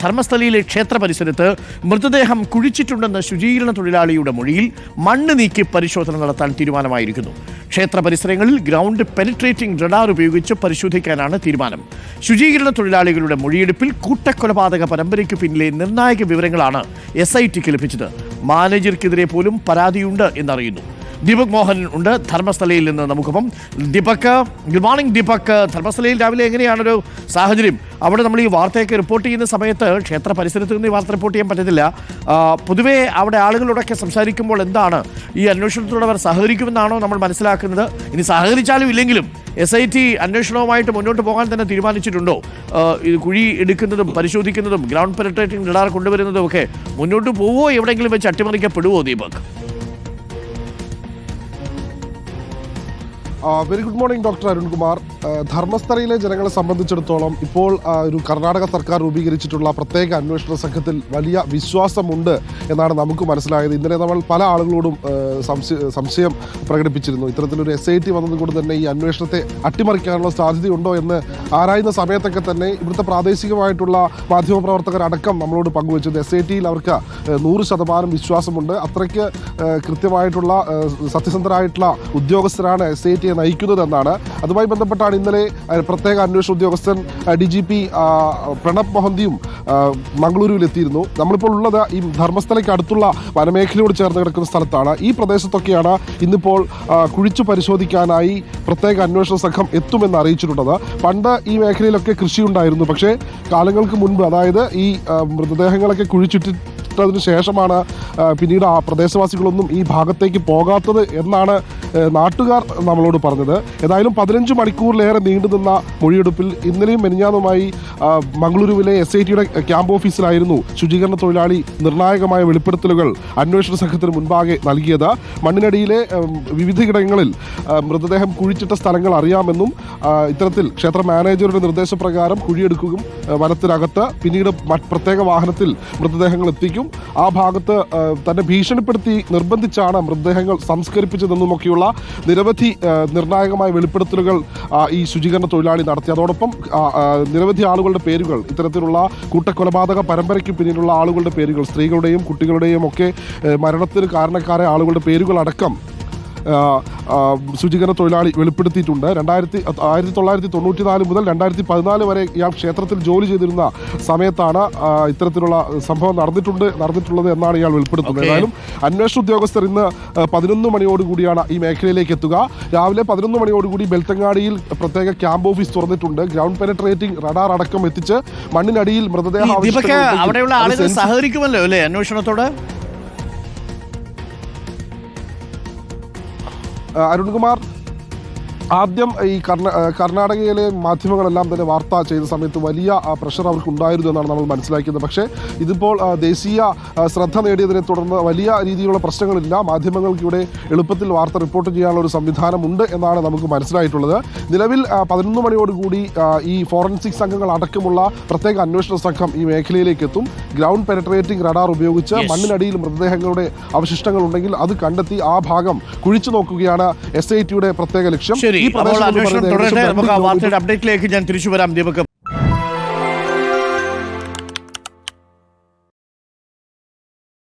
ധർമ്മസ്ഥലയിലെ ക്ഷേത്ര പരിസരത്ത് മൃതദേഹം കുഴിച്ചിട്ടുണ്ടെന്ന ശുചീകരണ തൊഴിലാളിയുടെ മൊഴിയിൽ മണ്ണ് നീക്കി പരിശോധന നടത്താൻ തീരുമാനമായിരിക്കുന്നു. ക്ഷേത്ര പരിസരങ്ങളിൽ ഗ്രൗണ്ട് പെനിട്രേറ്റിംഗ് റഡാർ ഉപയോഗിച്ച് പരിശോധിക്കാനാണ് തീരുമാനം. ശുചീകരണ തൊഴിലാളികളുടെ മൊഴിയെടുപ്പിൽ കൂട്ടക്കൊലപാതക പരമ്പരയ്ക്ക് പിന്നിലെ നിർണായക വിവരങ്ങളാണ് എസ് ഐ ടിക്ക് ലഭിച്ചത്. മാനേജർക്കെതിരെ പോലും പരാതിയുണ്ട് എന്നറിയുന്നു. ദീപക് മോഹൻ ഉണ്ട്. ധർമ്മസ്ഥലയിൽ നിന്ന് നമുക്കിപ്പം ദീപക്. Good morning Deepak. ധർമ്മസ്ഥലയിൽ രാവിലെ എങ്ങനെയാണൊരു സാഹചര്യം? അവിടെ നമ്മൾ ഈ വാർത്തയൊക്കെ റിപ്പോർട്ട് ചെയ്യുന്ന സമയത്ത് ക്ഷേത്ര പരിസരത്ത് നിന്ന് ഈ വാർത്ത റിപ്പോർട്ട് ചെയ്യാൻ പറ്റത്തില്ല. പൊതുവേ അവിടെ ആളുകളോടൊക്കെ സംസാരിക്കുമ്പോൾ എന്താണ്? ഈ അന്വേഷണത്തോട് അവർ സഹകരിക്കുമെന്നാണോ നമ്മൾ മനസ്സിലാക്കുന്നത്? ഇനി സഹകരിച്ചാലും ഇല്ലെങ്കിലും എസ് ഐ ടി അന്വേഷണവുമായിട്ട് മുന്നോട്ട് പോകാൻ തന്നെ തീരുമാനിച്ചിട്ടുണ്ടോ? ഇത് കുഴി എടുക്കുന്നതും പരിശോധിക്കുന്നതും ഗ്രൗണ്ട് പെനട്രേറ്റിംഗ് റഡാർ കൊണ്ടുവരുന്നതും ഒക്കെ മുന്നോട്ട് പോവോ? എവിടെയെങ്കിലും വെച്ച് അട്ടിമറിക്കപ്പെടുവോ Deepak? Very good morning doctor Arunkumar. ധർമ്മസ്ഥലയിലെ ജനങ്ങളെ സംബന്ധിച്ചിടത്തോളം ഇപ്പോൾ ഒരു കർണാടക സർക്കാർ രൂപീകരിച്ചിട്ടുള്ള പ്രത്യേക അന്വേഷണ സംഘത്തിൽ വലിയ വിശ്വാസമുണ്ട് എന്നാണ് നമുക്ക് മനസ്സിലായത്. ഇന്നലെ നമ്മൾ പല ആളുകളോടും സംശയം പ്രകടിപ്പിച്ചിരുന്നു. ഇത്തരത്തിലൊരു എസ് ഐ ടി വന്നതുകൊണ്ട് തന്നെ ഈ അന്വേഷണത്തെ അട്ടിമറിക്കാനുള്ള സാധ്യതയുണ്ടോ എന്ന് ആരായുന്ന സമയത്തൊക്കെ തന്നെ ഇവിടുത്തെ പ്രാദേശികമായിട്ടുള്ള മാധ്യമപ്രവർത്തകരടക്കം നമ്മളോട് പങ്കുവച്ചത് എസ് ഐ ടിയിൽ അവർക്ക് നൂറ് ശതമാനം വിശ്വാസമുണ്ട്. അത്രയ്ക്ക് കൃത്യമായിട്ടുള്ള സത്യസന്ധരായിട്ടുള്ള ഉദ്യോഗസ്ഥരാണ് എസ് ഐ ടിയെ നയിക്കുന്നതെന്നാണ്. അതുമായി ബന്ധപ്പെട്ടാണ് ഇന്നലെ പ്രത്യേക അന്വേഷണ ഉദ്യോഗസ്ഥൻ ഡി ജി പി പ്രണബ് മൊഹന്തിയും മംഗളൂരുവിലെത്തിയിരുന്നു. നമ്മളിപ്പോൾ ഉള്ളത് ഈ ധർമ്മസ്ഥലയ്ക്ക് അടുത്തുള്ള വനമേഖലയോട് ചേർന്ന് കിടക്കുന്ന സ്ഥലത്താണ്. ഈ പ്രദേശത്തൊക്കെയാണ് ഇന്നിപ്പോൾ കുഴിച്ചു പരിശോധിക്കാനായി പ്രത്യേക അന്വേഷണ സംഘം എത്തുമെന്ന് അറിയിച്ചിട്ടുള്ളത്. പണ്ട് ഈ മേഖലയിലൊക്കെ കൃഷി ഉണ്ടായിരുന്നു പക്ഷേ കാലങ്ങൾക്ക് മുൻപ് അതായത് ഈ മൃതദേഹങ്ങളൊക്കെ മൃതദേഹങ്ങളൊക്കെ കുഴിച്ചിട്ടിട്ടതിന് ശേഷമാണ് പിന്നീട് ആ പ്രദേശവാസികളൊന്നും ഈ ഭാഗത്തേക്ക് പോകാത്തത് എന്നാണ് നാട്ടുകാർ നമ്മളോട് പറഞ്ഞത്. ഏതായാലും പതിനഞ്ച് മണിക്കൂറിലേറെ നീണ്ടുനിന്ന മൊഴിയെടുപ്പിൽ ഇന്നലെയും മെനിഞ്ഞാന്നുമായി മംഗളൂരുവിലെ എസ് ഐ ടിയുടെ ക്യാമ്പ് ഓഫീസിലായിരുന്നു ശുചീകരണ തൊഴിലാളി നിർണായകമായ വെളിപ്പെടുത്തലുകൾ അന്വേഷണ സംഘത്തിന് മുൻപാകെ നൽകിയത്. മണ്ണിനടിയിലെ വിവിധ വിവിധയിടങ്ങളിൽ മൃതദേഹം കുഴിച്ചിട്ട സ്ഥലങ്ങൾ അറിയാമെന്നും ഇത്തരത്തിൽ ക്ഷേത്ര മാനേജറുടെ നിർദ്ദേശപ്രകാരം കുഴിയെടുക്കുകയും വനത്തിനകത്ത് പിന്നീട് പ്രത്യേക വാഹനത്തിൽ മൃതദേഹങ്ങൾ എത്തിക്കും ആ ഭാഗത്ത് തന്നെ ഭീഷണിപ്പെടുത്തി നിർബന്ധിച്ചാണ് മൃതദേഹങ്ങൾ സംസ്കരിപ്പിച്ചതെന്നുമൊക്കെയുള്ള നിരവധി നിർണായകമായ വെളിപ്പെടുത്തലുകൾ ഈ ശുചീകരണ തൊഴിലാളി നടത്തി. അതോടൊപ്പം നിരവധി ആളുകളുടെ പേരുകൾ ഇത്തരത്തിലുള്ള കൂട്ടക്കൊലപാതക പരമ്പരയ്ക്ക് പിന്നിലുള്ള ആളുകളുടെ പേരുകൾ സ്ത്രീകളുടെയും കുട്ടികളുടെയും ഒക്കെ മരണത്തിന് കാരണക്കാരായ ആളുകളുടെ പേരുകളടക്കം ആ, ആ, ശുചീകരണ തൊഴിലാളി വെളിപ്പെടുത്തിയിട്ടുണ്ട്. രണ്ടായിരത്തി ആയിരത്തി തൊള്ളായിരത്തി തൊണ്ണൂറ്റി നാല് മുതൽ രണ്ടായിരത്തി പതിനാല് വരെ ഇയാൾ ക്ഷേത്രത്തിൽ ജോലി ചെയ്തിരുന്ന സമയത്താണ് ഇത്തരത്തിലുള്ള സംഭവം നടന്നിട്ടുണ്ട് നടന്നിട്ടുള്ളത് എന്നാണ് ഇയാൾ വെളിപ്പെടുത്തുന്നത്. ഏതായാലും അന്വേഷണ ഉദ്യോഗസ്ഥർ ഇന്ന് പതിനൊന്ന് മണിയോടുകൂടിയാണ് ഈ മേഖലയിലേക്ക് എത്തുക. രാവിലെ പതിനൊന്ന് മണിയോടുകൂടി ബെൽത്തങ്ങാടിയിൽ പ്രത്യേക ക്യാമ്പ് ഓഫീസ് തുറന്നിട്ടുണ്ട്. ഗ്രൗണ്ട് പെനട്രേറ്റിംഗ് റഡാർ അടക്കം എത്തിച്ച് മണ്ണിനടിയിൽ മൃതദേഹം അവിടെയുള്ള ആളുകൾ സഹകരിക്കുമല്ലോ അല്ലേ അന്വേഷണത്തോട്? അരുൺകുമാർ ആദ്യം ഈ കർണ കർണാടകയിലെ മാധ്യമങ്ങളെല്ലാം തന്നെ വാർത്ത ചെയ്ത സമയത്ത് വലിയ പ്രഷർ അവർക്ക് ഉണ്ടായിരുന്നു എന്നാണ് നമ്മൾ മനസ്സിലാക്കിയത്. പക്ഷേ ഇതിപ്പോൾ ദേശീയ ശ്രദ്ധ നേടിയതിനെ തുടർന്ന് വലിയ രീതിയിലുള്ള പ്രശ്നങ്ങളില്ല. മാധ്യമങ്ങൾക്ക് ഇവിടെ എളുപ്പത്തിൽ വാർത്ത റിപ്പോർട്ട് ചെയ്യാനുള്ള ഒരു സംവിധാനമുണ്ട് എന്നാണ് നമുക്ക് മനസ്സിലായിട്ടുള്ളത്. നിലവിൽ പതിനൊന്ന് മണിയോടുകൂടി ഈ ഫോറൻസിക് സംഘങ്ങൾ അടക്കമുള്ള പ്രത്യേക അന്വേഷണ സംഘം ഈ മേഖലയിലേക്ക് എത്തും. ഗ്രൗണ്ട് പെനട്രേറ്റിംഗ് റഡാർ ഉപയോഗിച്ച്. മണ്ണിനടിയിൽ മൃതദേഹങ്ങളുടെ അവശിഷ്ടങ്ങൾ ഉണ്ടെങ്കിൽ അത് കണ്ടെത്തി ആ ഭാഗം കുഴിച്ചു നോക്കുകയാണ് എസ് ഐ ടിയുടെ പ്രത്യേക ലക്ഷ്യം. ശരി ഈ അപ്പോൾ അന്വേഷണം തുടരട്ടെ. നമുക്ക് ആ വാർത്തയുടെ അപ്ഡേറ്റിലേക്ക് ഞാൻ തിരിച്ചു വരാം. ദീപക്.